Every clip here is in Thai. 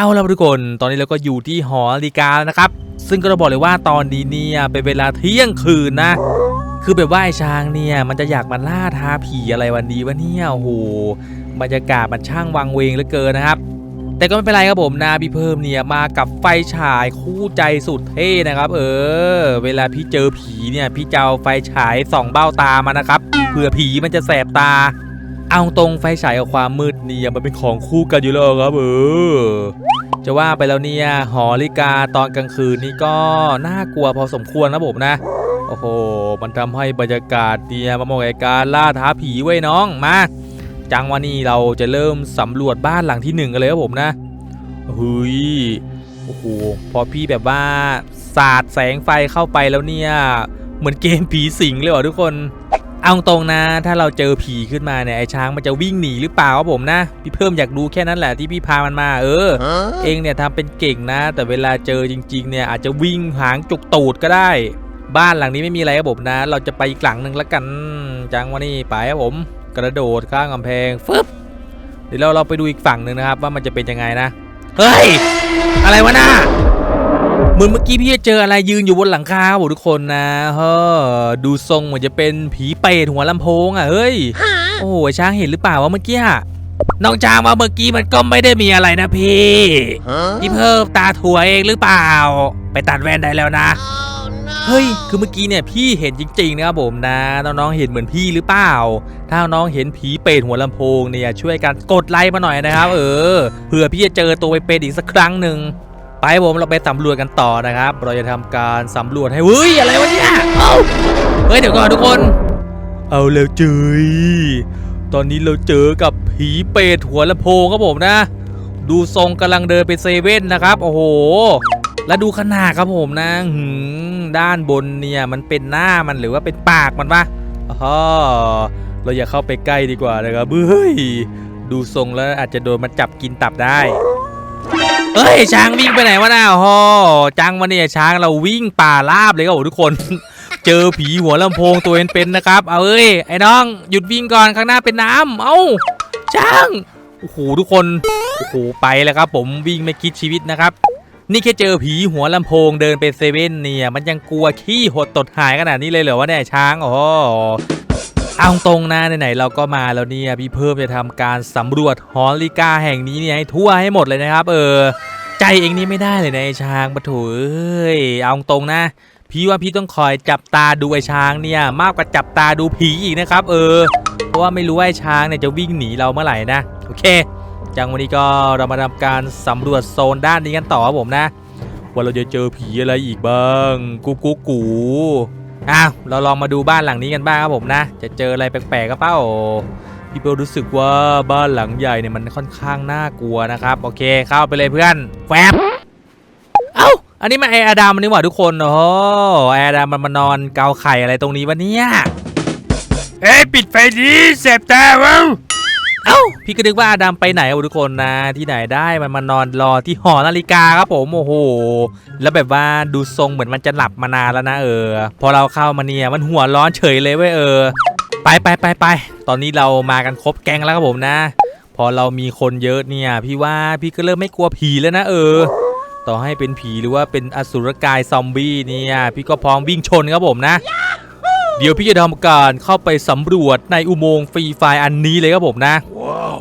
เอาละทุกคนตอนนี้เราก็อยู่ที่หอนาฬิกาแล้วนะครับ ซึ่งก็ต้องบอกเลยว่าตอนนี้เนี่ยเป็นเวลาเที่ยงคืนนะ คือแบบว่าไอ้ช้างเนี่ยมันจะอยากมาล่าท้าผีอะไรวันนี้วะเนี่ยโอ้โหบรรยากาศมันช่างวังเวงเหลือเกินนะครับ แต่ก็ไม่เป็นไรครับผมนะพี่เพิ่มเนี่ยมากับไฟฉายคู่ใจสุดเท่นะครับ เออ เวลาพี่เจอผีเนี่ยพี่จะเอาไฟฉายส่องเบ้าตามานะครับเผื่อผีมันจะแสบตา เอาตรงไฟฉายกับความมืดเนี่ยมันเป็นของคู่กันอยู่แล้วครับเออจะว่าไปแล้วเนี่ยหอลิกาตอนกลางคืนนี่ก็น่ากลัวพอสมควรนะผมนะ โอ้โห มันทำให้บรรยากาศเนี่ยมาเหมองกับการล่าท้าผีไว้ยน้องมาจังวันนี้เราจะเริ่มสำรวจบ้านหลังที่หนึ่งกันเลยครับผมนะเฮ้ยโอ้โหพอพี่แบบว่าสาดแสงไฟเข้าไปแล้วเนี่ย เหมือนเกมผีสิงเลยว่ะทุกคน เอาตรงนะถ้าเราเจอผีขึ้นมาเนี่ยไอ้ช้างมันจะวิ่งหนีหรือเปล่าครับผมนะ พี่เพิ่มอยากรู้แค่นั้นแหละที่พี่พามันมา เออ เองเนี่ยทำเป็นเก่งนะ แต่เวลาเจอจริง ๆ เนี่ยอาจจะวิ่งหางจุกตูดก็ได้ บ้านหลังนี้ไม่มีอะไรครับผมนะ เราจะไปอีกหลังหนึ่งละกันจังวันนี้ไปครับผม กระโดดข้างกำแพงฟึบเดี๋ยวเราเราไปดูอีกฝั่งหนึ่งนะครับ ว่ามันจะเป็นยังไงนะเฮ้ยอะไรวะน่าเห มือนเมื่อกี้พี่จะเจออะไรยืนอยู่บนหลังคาครับผมทุกคนนะเฮ้อดูทรงเหมือนจะเป็นผีเปรตหัวลำโพงอะเฮ้ยโอ้โหช้างเห็นหรือเปล่าว่าเมื่อกี้อะน้องช้างว่าเมื่อกี้มันก็ไม่ได้มีอะไรนะพี่พี่เพิ่มตาถั่วเองหรือเปล่า ไปตัดแว่นได้แล้วนะเฮ้ย คือเมื่อกี้เนี่ยพี่เห็นจริงๆนะครับผมนะ น้องๆ เห็นเหมือนพี่หรือเปล่า ถ้าน้องเห็นผีเปรตหัวลำโพงเนี่ยช่วยกันกดไลค์มาหน่อยนะครับ เออ เผื่อพี่จะเจอตัวเป็นๆอีกสักครั้งหนึ่ง ไปผมเราไปสำรวจกันต่อนะครับ เราจะทำการสำรวจให้เฮ้ยอะไรวะเนี่ยเอ้าเฮ้ยเดี๋ยวก่อนทุกคน เอาแล้วเจยตอนนี้เราเจอกับผีเปรตหัวลำโพงครับผมนะ ดูทรงกำลังเดินไปเซเว่นนะครับ โอ้โห แล้วดูขนาดครับผมนะหืมด้านบนเนี่ยมันเป็นหน้ามันหรือว่าเป็นปากมันปะอ๋อเราอย่าเข้าไปใกล้ดีกว่านะครับเฮ้ยดูทรงแล้วอาจจะโดนมันจับกินตับได้ เอ้ยช้างวิ่งไปไหนวะน่าโอ้โหจังมาเนี่ยช้างเราวิ่งป่าลาบเลยครับทุกคน เจอผีหัวลำโพงตัวเป็นๆนะครับ เอาเอ้ยไอ้น้องหยุดวิ่งก่อนข้างหน้าเป็นน้ำเอ้าช้างโอ้โหทุกคนโอ้โหไปแล้วครับ ผมวิ่งไม่คิดชีวิตนะครับ นี่แค่เจอผีหัวลำโพงเดินไปเซเว่นเนี่ย มันยังกลัวขี้หดตดหายขนาดนี้เลยเหรอวะเนี่ยช้างอ้โห เอาตรงนะไหนๆเราก็มาแล้วเนี่ยพี่เพิ่มจะทำการสำรวจหอนาฬิกาแห่งนี้เนี่ยให้ทั่วให้หมดเลยนะครับ เออ ใจเองนี่ไม่ได้เลยนะไอ้ช้างปะถเอ้ยเอาตรงนะ พี่ว่าพี่ต้องคอยจับตาดูไอ้ช้างเนี่ย มากกว่าจับตาดูผีอีกนะครับ เออ เพราะว่าไม่รู้ว่าไอ้ช้างเนี่ยจะวิ่งหนีเราเมื่อไหร่นะโอเคจังวันนี้ก็เรามาทำการสำรวจโซนด้านนี้กันต่อครับผมนะ ว่าเราจะเจอผีอะไรอีกบ้าง กูกูกู อ้าวเราลองมาดูบ้านหลังนี้กันบ้างครับผมนะ จะเจออะไรแปลกๆก็เปล่าพี่เปิลรู้สึกว่าบ้านหลังใหญ่เนี่ยมันค่อนข้างน่ากลัวนะครับ โอเคเข้าไปเลยเพื่อนแฟบเอ้าอันนี้มันไออาดามันนี่หว่าทุกคนโอ้ไออาดามมันมานอนเกาไข่อะไรตรงนี้วะเนี่ยเอ้ยปิดไฟดีเสพตาเว้า เอ้าพี่ก็นึกว่าอาดัมไปไหนทุกคนนะ ที่ไหนได้มันมานอนรอที่หอนาฬิกาครับผมโอ้โหแล้วแบบว่าดูทรงเหมือนมันจะหลับมานานแล้วนะเออ พอเราเข้ามาเนี่ยมันหัวร้อนเฉยเลยเว้ยเออ ไปไปไปไปตอนนี้เรามากันครบแก๊งแล้วครับผมนะ พอเรามีคนเยอะเนี่ย พี่ว่าพี่ก็เริ่มไม่กลัวผีแล้วนะเออ ต่อให้เป็นผีหรือว่าเป็นอสุรกายซอมบี้เนี่ย พี่ก็พร้อมวิ่งชนครับผมนะ เดี๋ยวพี่จะทำการเข้าไปสำรวจในอุโมงค์ฟรีไฟล์อันนี้เลยครับผมนะ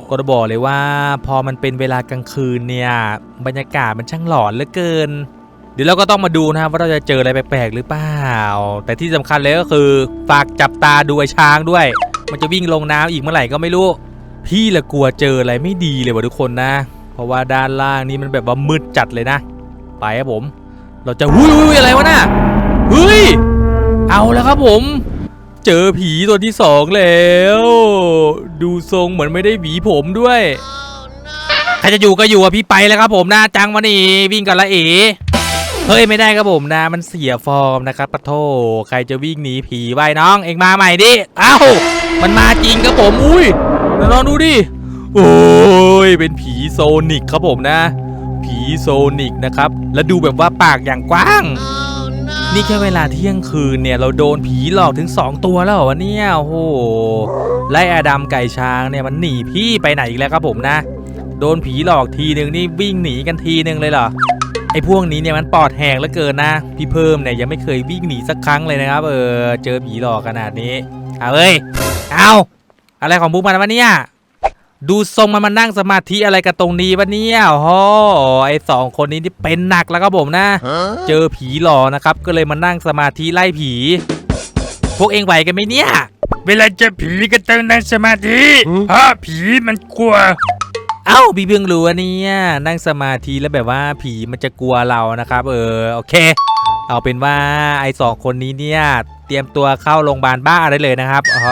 ก็จะบอกเลยว่าพอมันเป็นเวลากลางคืนเนี่ยบรรยากาศมันช่างหลอนเหลือเกิน เดี๋ยวเราก็ต้องมาดูนะครับว่าเราจะเจออะไรแปลกๆหรือเปล่า แต่ที่สำคัญเลยก็คือฝากจับตาดูไอ้ช้างด้วย มันจะวิ่งลงน้ำอีกเมื่อไหร่ก็ไม่รู้ พี่ละกลัวเจออะไรไม่ดีเลยว่ะทุกคนนะ เพราะว่าด้านล่างนี้มันแบบว่ามืดจัดเลยนะ ไปครับผม เราจะหุ้ยหุ้ยอะไรวะน่ะเฮ้ยเอาแล้วครับผม เจอผีตัวที่สองแล้ว ดูทรงเหมือนไม่ได้หวีผมด้วยใครจะอยู่ก็อยู่อะพี่ไปแล้วครับผมนะจังมานี่วิ่งกันละเอเฮ้ยไม่ได้ครับผมนะมันเสียฟอร์มนะครับปะโทใครจะวิ่งหนีผีไว้น้อง เอ็งมาใหม่ดิเอ้ามันมาจริงครับผมอุ้ยลองดูดิโอ้ยเป็นผีโซนิกครับผมนะ ผีโซนิกนะครับ แล้วดูแบบว่าปากอย่างกว้าง นี่แค่เวลาเที่ยงคืนเนี่ยเราโดนผีหลอกถึง 2 ตัวแล้วเหรอวะเนี่ยโอ้โหไล่อาดัมไก่ช้างเนี่ยมันหนีพี่ไปไหนอีกแล้วครับผมนะ โดนผีหลอกทีหนึ่งนี่วิ่งหนีกันทีหนึ่งเลยเหรอไอ้พวกนี้เนี่ยมันปอดแหกเหลือเกินนะ พี่เพิ่มเนี่ยยังไม่เคยวิ่งหนีสักครั้งเลยนะครับ เออเจอผีหลอกขนาดนี้เอาเอ้ยเอาอะไรของบุ๊กมันวะเนี่ย ดูทรงมันมานั่งสมาธิอะไรกันตรงนี้วะเนี่ยโอ้โหไอ้สองคนนี้ที่เป็นหนักแล้วครับผมนะ เจอผีหลอกนะครับ ก็เลยมานั่งสมาธิไล่ผี พวกเองไหวกันไหมเนี่ย เวลาเจอผีก็ต้องนั่งสมาธิเพราะผีมันกลัว เอ้าพี่เพิ่งรู้ว่าเนี่ยนั่งสมาธิแล้วแบบว่าผีมันจะกลัวเรานะครับ เออโอเค เอาเป็นว่าไอ้สองคนนี้เนี่ยเตรียมตัวเข้าโรงพยาบาลบ้าได้เลยนะครับอ๋อ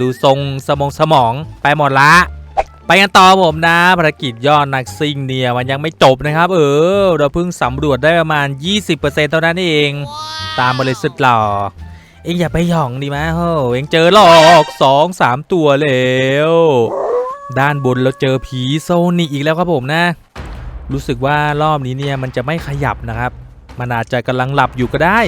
ดูทรงสมองสมองไปหมดละ ไปกันต่อผมนะภารกิจยอดนักซิ่งเนี่ยมันยังไม่จบนะครับ เออ เราเพิ่งสำรวจได้ประมาณ 20%เท่านั้นเอง ตามมาเลยสุดหล่อเอ็งอย่าไปหย่องดีไหมโหเอ็งเจอหลอกสองสามตัวแล้วด้านบนเราเจอผีโซนิกอีกแล้วครับผมนะ รู้สึกว่ารอบนี้เนี่ยมันจะไม่ขยับนะครับ มันอาจจะกำลังหลับอยู่ก็ได้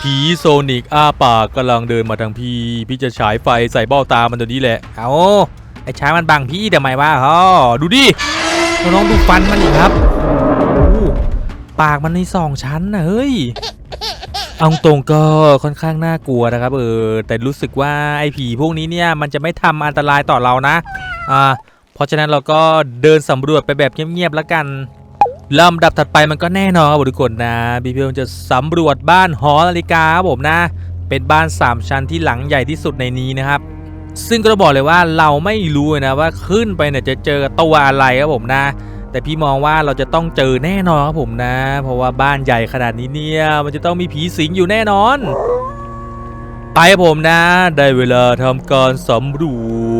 ผีโซนิกอ้าปากกำลังเดินมาทางพี่ พี่จะฉายไฟใส่เบ้าตามันตัวนี้แหละ เอาไอ้ ช้างมันบังพี่ทำไมวะอ๋อดูดิน้องดูฟันมันอีกครับปากมันในสองชั้นนะเฮ้ยเอาตรงก็ค่อนข้างน่ากลัวนะครับเออแต่รู้สึกว่าไอ้ผีพวกนี้เนี่ยมันจะไม่ทำอันตรายต่อเรานะอ่าเพราะฉะนั้นเราก็เดินสำรวจไปแบบเงียบๆแล้วกันลำดับถัดไปมันก็แน่นอนครับทุกคนนะบีพีจะสำรวจบ้านหอนาฬิกาครับผมนะ เป็นบ้าน 3 ชั้นที่หลังใหญ่ที่สุดในนี้นะครับ ซึ่งก็บอกเลยว่าเราไม่รู้นะว่าขึ้นไปเนี่ยจะเจอตัวอะไรครับผมนะ แต่พี่มองว่าเราจะต้องเจอแน่นอนครับผมนะ เพราะว่าบ้านใหญ่ขนาดนี้เนี่ยมันจะต้องมีผีสิงอยู่แน่นอน ไปครับผมนะ ได้เวลาทำการสำร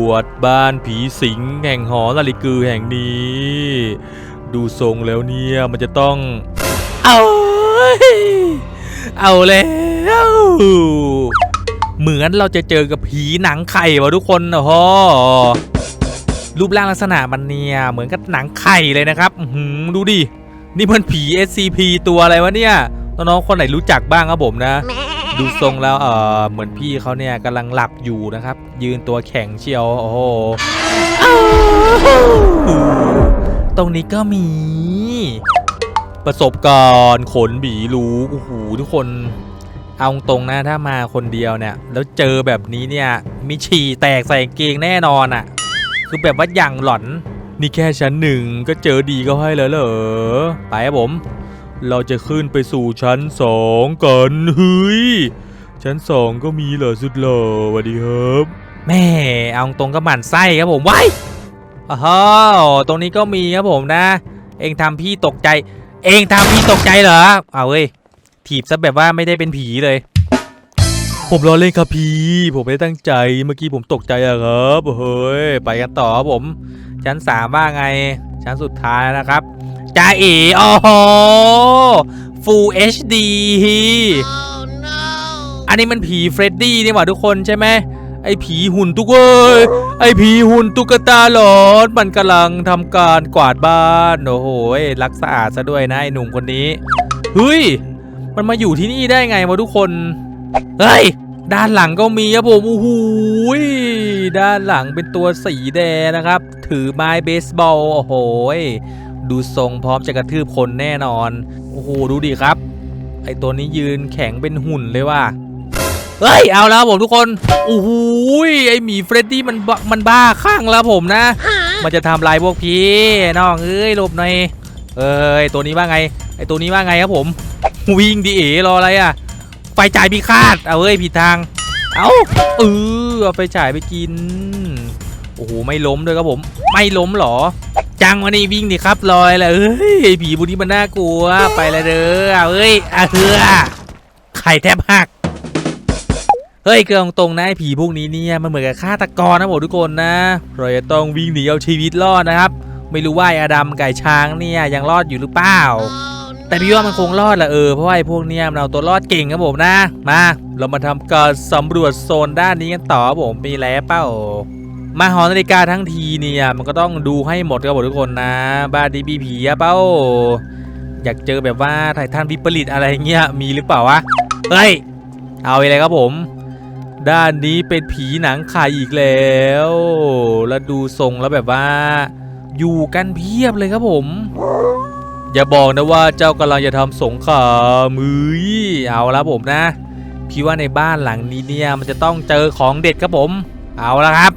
วจบ้านผีสิงแห่งหอนาฬิกือแห่งนี้ ดูทรงแล้วเนี่ยมันจะต้อง เอาเอาแล้ว เหมือนเราจะเจอกับผีหนังไข่วะทุกคนโอ้โหรูปร่างลักษณะมันเนี่ยเหมือนกับหนังไข่เลยนะครับหือดูดิ นี่มันผี SCP ตัวอะไรวะเนี่ยน้องๆคนไหนรู้จักบ้างครับผมนะ ดูทรงแล้วเออเหมือนพี่เขาเนี่ยกำลังหลับอยู่นะครับ ยืนตัวแข็งเชียวโอ้โหตรงนี้ก็มี ประสบการณ์ขนบีรู้โอ้โหทุกคน เอาตรงนะถ้ามาคนเดียวเนี่ย แล้วเจอแบบนี้เนี่ยมีฉี่แตกใส่กางเกงแน่นอนอะ่ะ คือแบบว่าอย่างหลอน นี่แค่ชั้นหนึ่งก็เจอดีก็ให้แล้วเหรอไปครับผม เราจะขึ้นไปสู่ชั้นสองกันเฮ้ยชั้นสองก็มีเหรอสุดหล่อสวัสดีครับแม่เอาตรงก็หมั่นไส้ครับผมไว้อ้าวตรงนี้ก็มีครับผมนะ เองทำพี่ตกใจ เองทำพี่ตกใจเหรอเอาเว้ย ถีบซะแบบว่าไม่ได้เป็นผีเลย ผมรอเล่นครับพี่ผมไม่ได้ตั้งใจเมื่อกี้ผมตกใจอะครับเฮ้ยไปกันต่อครับผม ชั้นสามว่าไง ชั้นสุดท้ายนะครับจ้าเอ๋โอ้โห Full HD อันนี้มันผีเฟรดดี้นี่หว่าทุกคนใช่ไหมไอ้ผีหุ่นตุ๊กเว้ย ไอ้ผีหุ่นตุ๊กตาหลอนมันกำลังทำการกวาดบ้าน โอ้โหรักสะอาดซะด้วยนะไอ้หนุ่มคนนี้ เฮ้ย มันมาอยู่ที่นี่ได้ไงวะทุกคน เฮ้ย ด้านหลังก็มีครับผมโอ้โหยด้านหลังเป็นตัวสีแดงนะครับ ถือไม้เบสบอล โอ้โห ดูทรงพร้อมจะกระทืบคนแน่นอน โอ้โห ดูดิครับ ไอตัวนี้ยืนแข็งเป็นหุ่นเลยว่ะเฮ้ย เอาแล้วผมทุกคน โอ้โหยไอหมีเฟรดดี้มันบ้ามันบ้าข้างแล้วผมนะ มันจะทำลายพวกพี่น้องเอ้ยหลบหน่อยเอ้ยตัวนี้ว่าไง ไอตัวนี้ว่าไงครับผม วิ่งดิเอ๋รออะไรอะ ไฟฉายพิฆาต เอาเอ้ยผิดทาง เอาเออเอาไฟฉายไปกิน โอ้โห ไม่ล้มด้วยครับผม ไม่ล้มหรอ จังวันนี้วิ่งดิครับลอยเลยเอ้ยผีบุนี้มันน่ากลัว ไปลยเด้อเอาเอ้ยอะเฮือไข่แทบหักเฮ้ยเกลืองตรงๆนะไอ้ผีพวกนี้เนี่ยมันเหมือนกับฆาตกรนะผมทุกคนนะเราจะต้องวิ่งหนีเอาชีวิตรอดนะครับ ไม่รู้ว่าไอ้อดัมไก่ช้างเนี่ยยังรอดอยู่หรือเปล่า แต่พี่ว่ามันคงรอดแหละเออเพราะว่าไอ้พวกเนี้ยมันเอาตัวรอดเก่งครับผมนะ มา เรามาทำการสำรวจโซนด้านนี้กันต่อครับผมมีแล้วเป้ามาหอนาฬิกาทั้งทีเนี่ยมันก็ต้องดูให้หมดครับผมทุกคนนะ บ้านดีบีผีเป้า อยากเจอแบบว่าไททันวิปริตอะไรเงี้ยมีหรือเปล่าวะเฮ้ยเอาไปเลยครับผม ด้านนี้เป็นผีหนังไข่อีกแล้ว แล้วดูทรงแล้วแบบว่า อยู่กันเพียบเลยครับผม อย่าบอกนะว่าเจ้ากำลังจะทำสงครามมือเอาละผมนะ พี่ว่าในบ้านหลังนี้เนี่ยมันจะต้องเจอของเด็ดครับผม เอาละครับ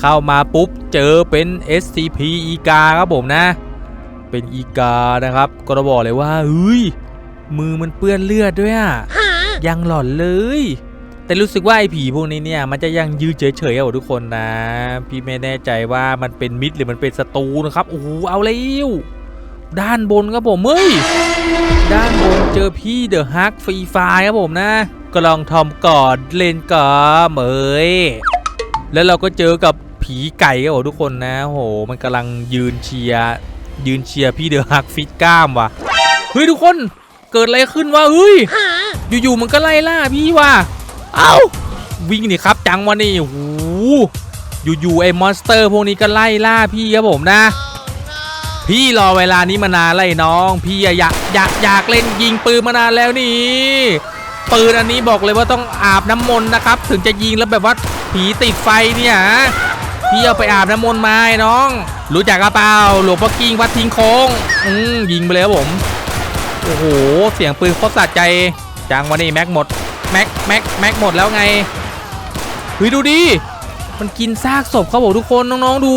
เข้ามาปุ๊บเจอเป็น SCP อีกาครับผมนะ เป็นอีกานะครับ ก็จะบอกเลยว่าเฮ้ยมือมันเปื้อนเลือดด้วยอะยังหลอนเลย แต่รู้สึกว่าไอ้ผีพวกนี้เนี่ยมันจะยังยืนเฉยๆเอาทุกคนนะ พี่ไม่แน่ใจว่ามันเป็นมิตรหรือมันเป็นศัตรูนะครับโอ้โหเอาแล้ว ด้านบนครับผมเฮ้ยด้านบนเจอพี่เดอะฮักฟรีไฟครับผมนะก็ลองทอมกอดเล่นกอเมยแล้วเราก็เจอกับผีไก่ครับผมทุกคนนะโหมันกำลังยืนเชียร์ยืนเชียร์พี่เดอะฮักฟิตกล้ามว่ะเฮ้ยทุกคนเกิดอะไรขึ้นวะเฮ้ยอยู่ๆมันก็ไล่ล่าพี่ว่ะเอ้าวิ่งนี่ครับจังวะนี่โหอยู่ๆไอ้มอนสเตอร์พวกนี้ก็ไล่ล่าพี่ครับผมนะ พี่รอเวลานี้มานานไล่น้อง พี่อยากอยากอยากเล่นยิงปืนมานานแล้วนี่ปืนอันนี้บอกเลยว่าต้องอาบน้ำมนต์นะครับ ถึงจะยิงแล้วแบบว่าผีติดไฟเนี่ยพี่เอาไปอาบน้ำมนต์มาไอ้น้อง รู้จักกระเปล่าหลวงพ่อกิ้งวัดทิ้งโค้งอืมยิงไปเลยครับผมโอ้โหเสียงปืนโคตรสะใจจังวะนี่แม็กหมดแม็กแม็กแม็กหมดแล้วไงเฮ้ยดูดิมันกินซากศพครับผมทุกคนน้องๆดู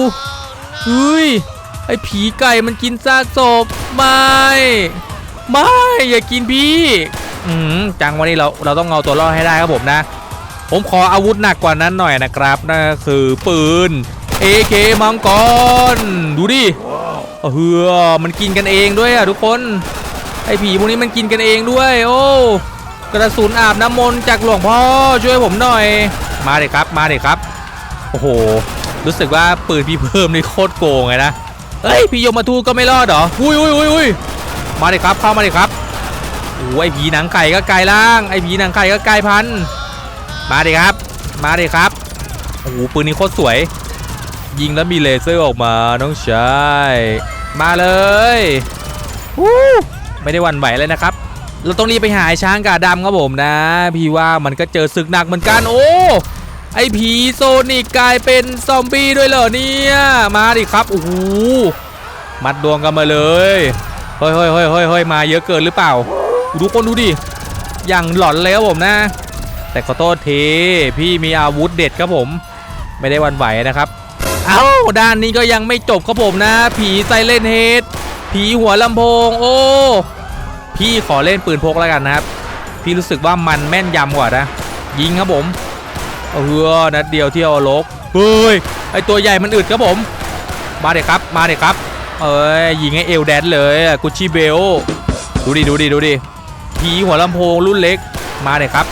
เฮ้ย ไอ้ผีไก่มันกินซากศพไม่ไม่อย่ากินพี่อืมจังวันนี้เราเราต้องเอาตัวรอดให้ได้ครับผมนะ ผมขออาวุธหนักกว่านั้นหน่อยนะครับนั่นก็คือปืน AK มังกรดูดิเฮือมันกินกันเองด้วยอะทุกคนไอ้ผีพวกนี้มันกินกันเองด้วย โอ้กระสุนอาบน้ำมนต์จากหลวงพ่อช่วยผมหน่อย มาเลยครับมาเลยครับ โอ้โห รู้สึกว่าปืนพี่เพิ่มนี่โคตรโกงเลยนะ เฮ้ยพี่ยมมาทูก็ไม่รอดเหรออุ้ยอุ้ยอุ้ยอุ้ยมาเลยครับเข้ามาเลยครับโอ้ยไอผีหนังไก่ก็ไกลล่างไอผีหนังไก่ก็ไกลพันธุ์มาเลยครับ มาเลยครับโอ้โหปืนนี้โคตรสวย ยิงแล้วมีเลเซอร์ออกมาน้องชายมาเลยวู้ไม่ได้วันไหวเลยนะครับ เราต้องรีบไปหาช้างกาดำครับผมนะ พี่ว่ามันก็เจอศึกหนักเหมือนกันโอ้ ไอผีโซนิกกลายเป็นซอมบี้ด้วยเหรอเนี่ย มาดิครับโอ้โหมัดดวงกันมาเลยเฮ้ยเฮ้ยเฮ้ยเฮ้ยเฮ้ยมาเยอะเกินหรือเปล่าทุกคนดูดิอย่างหลอนเลยครับผมนะ แต่ขอโทษทีพี่มีอาวุธเด็ดครับผม ไม่ได้วันไหวนะครับ เอ้าด้านนี้ก็ยังไม่จบครับผมนะ ผีไซเลนเฮดผีหัวลำโพง โอ้พี่ขอเล่นปืนพกแล้วกันนะครับ พี่รู้สึกว่ามันแม่นยำกว่านะ ยิงครับผม เออนัดเดียวเที่เอาลกเฮ้ยไอตัวใหญ่มันอึดครับผม มาเด็กครับมาเด็กครับ เอ้ยยิงให้เอลแดนเลยกุชชี่เบลดูดิดูดิดูดิผีหัวลำโพงรุ่นเล็กมาเด็กครับ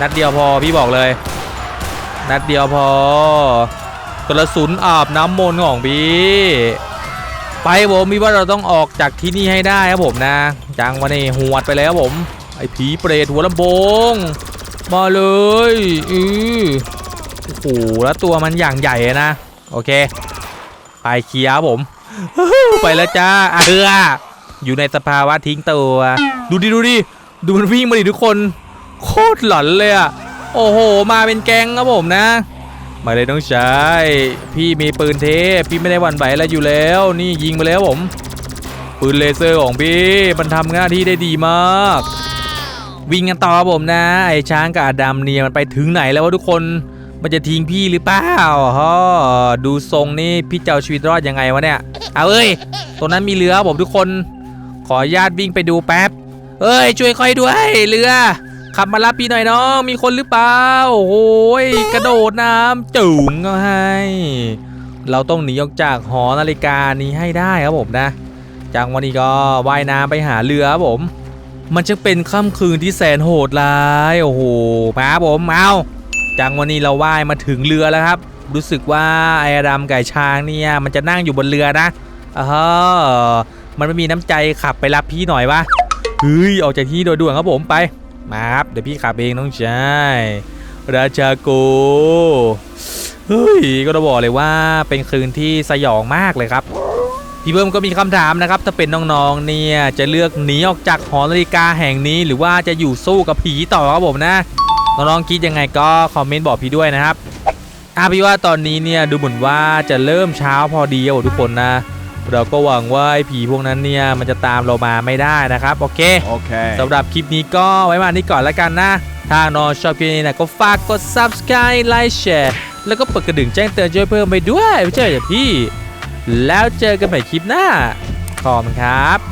นัดเดียวพอพี่บอกเลย นัดเดียวพอกระสุนอาบน้ำมนต์ของพี่ไปผมมีว่าเราต้องออกจากที่นี่ให้ได้ครับผมนะจังวันนี้หวดไปแล้วผมไอ้ผีเปรตหัวลำโพง มาเลยอือโอ้โหแล้วตัวมันอย่างใหญ่นะ โอเค ไปเคลียร์ครับผม ไปแล้วจ้าอะเอออยู่ในสภาวะทิ้งตัว ดูดิดูดิดูมันวิ่งมาดิทุกคน โคตรหลอนเลยอะโอ้โห มาเป็นแกงครับผมนะ มาเลยน้องชายพี่มีปืนเทพ พี่ไม่ได้หวั่นไหวอะไรอยู่แล้ว นี่ยิงมาแล้วผม ปืนเลเซอร์ของพี่มันทำหน้าที่ได้ดีมาก วิ่งกันต่อครับผมนะ ไอ้ช้างกับอาดัมเนี่ยมันไปถึงไหนแล้ววะทุกคนมันจะทิ้งพี่หรือเปล่าฮะดูทรงนี่พี่เจะเอาชีวิตรอดยังไงวะเนี่ยเอาเอ้ยตรงนั้นมีเรือครับผมทุกคน ขอญาตวิ่งไปดูแป๊บ เอ้ย ช่วยค่อยด้วยเรือขับมารับพี่หน่อยน้องมีคนหรือเปล่าโอ้โหยกระโดดน้ำจุ๋งก็ให้ เราต้องหนีออกจากหอนาฬิกานี้ให้ได้ครับผมนะจังวันนี้ก็ว่ายน้ำไปหาเรือครับผม มันจะเป็นค่ำคืนที่แสนโหดร้ายโอ้โหมาครับผมเอาจังวันนี้เราว่ายมาถึงเรือแล้วครับ รู้สึกว่าไอ้ดัมไก่ช้างเนี่ยมันจะนั่งอยู่บนเรือนะเออมันไม่มีน้ำใจขับไปรับพี่หน่อยวะเฮ้ยออกจากที่โดยด่วนครับผมไปมาครับเดี๋ยวพี่ขับเองน้องชายราชาโกเฮ้ยก็ต้องบอกเลยว่าเป็นคืนที่สยองมากเลยครับ พี่เบิ้มก็มีคำถามนะครับ ถ้าเป็นน้องๆเนี่ยจะเลือกหนีออกจากหอนาฬิกาแห่งนี้ หรือว่าจะอยู่สู้กับผีต่อครับผมนะน้องๆคิดยังไงก็คอมเมนต์บอกพี่ด้วยนะครับอาพี่ว่าตอนนี้เนี่ยดูเหมือนว่าจะเริ่มเช้าพอดีครับผมทุกคนนะ เราก็หวังว่าไอ้ผีพวกนั้นเนี่ยมันจะตามเรามาไม่ได้นะครับโอเค Okay. สำหรับคลิปนี้ก็ไว้มานี้ก่อนแล้วกันนะ ถ้านอนชอบคลิปนี้นะก็ฝากกด subscribe ไลค์แชร์แล้วก็เปิดกระดิ่งแจ้งเตือนช่วยเพิ่มไปด้วยไม่ใช่เหรอพี่ แล้วเจอกันใหม่คลิปหน้าขอบคุณครับ